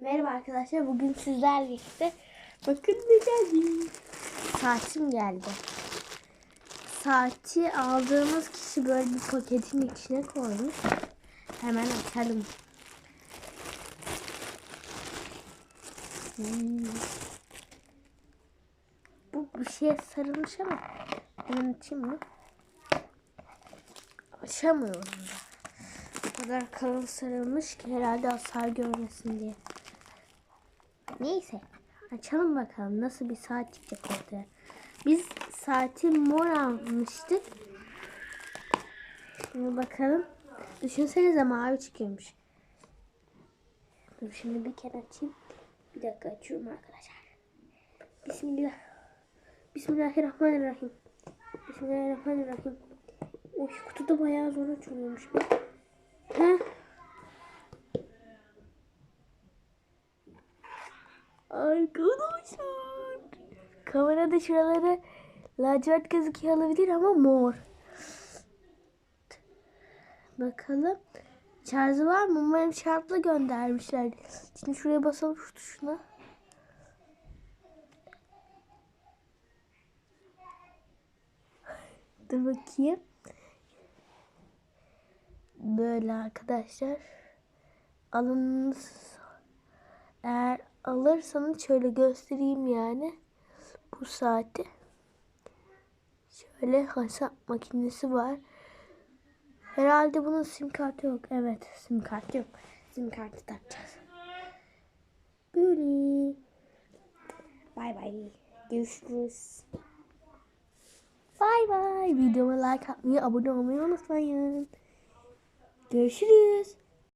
Merhaba arkadaşlar. Bugün sizlerle birlikte bakın ne geldi. Saatim geldi. Saati aldığımız kişi böyle bir paketin içine koymuş. Hemen açalım. Hmm. Bu bir şeye sarılmış ama hemen açayım mı? Açamıyorum da. O kadar kalın sarılmış ki herhalde hasar görmesin diye. Neyse. Açalım bakalım nasıl bir saat çıkacak ortaya. Biz saati mor almıştık. Şimdi bakalım. Düşünsenize mavi çıkıyormuş. Dur şimdi bir kere açayım. Bir dakika açıyorum arkadaşlar. Bismillah. Bismillahirrahmanirrahim. Bismillahirrahmanirrahim. Oy kutuda bayağı zor açılıyormuş. Heh. Arkadaşlar. Kamerada şuraları lacivert gözüküyor olabilir ama mor. Bakalım. Şarjı var mı? Umarım şartla göndermişler. Şimdi şuraya basalım şu tuşuna. Dur bakayım. Böyle arkadaşlar. Alınız eğer alırsanız şöyle göstereyim yani. Bu saati. Şöyle hesap makinesi var. Herhalde bunun sim kartı yok. Evet sim kartı yok. Sim kartı takacağız. Böyle. Bay bay. Görüşürüz. Bay bay. Videoma like atmayı, abone olmayı unutmayın. Görüşürüz.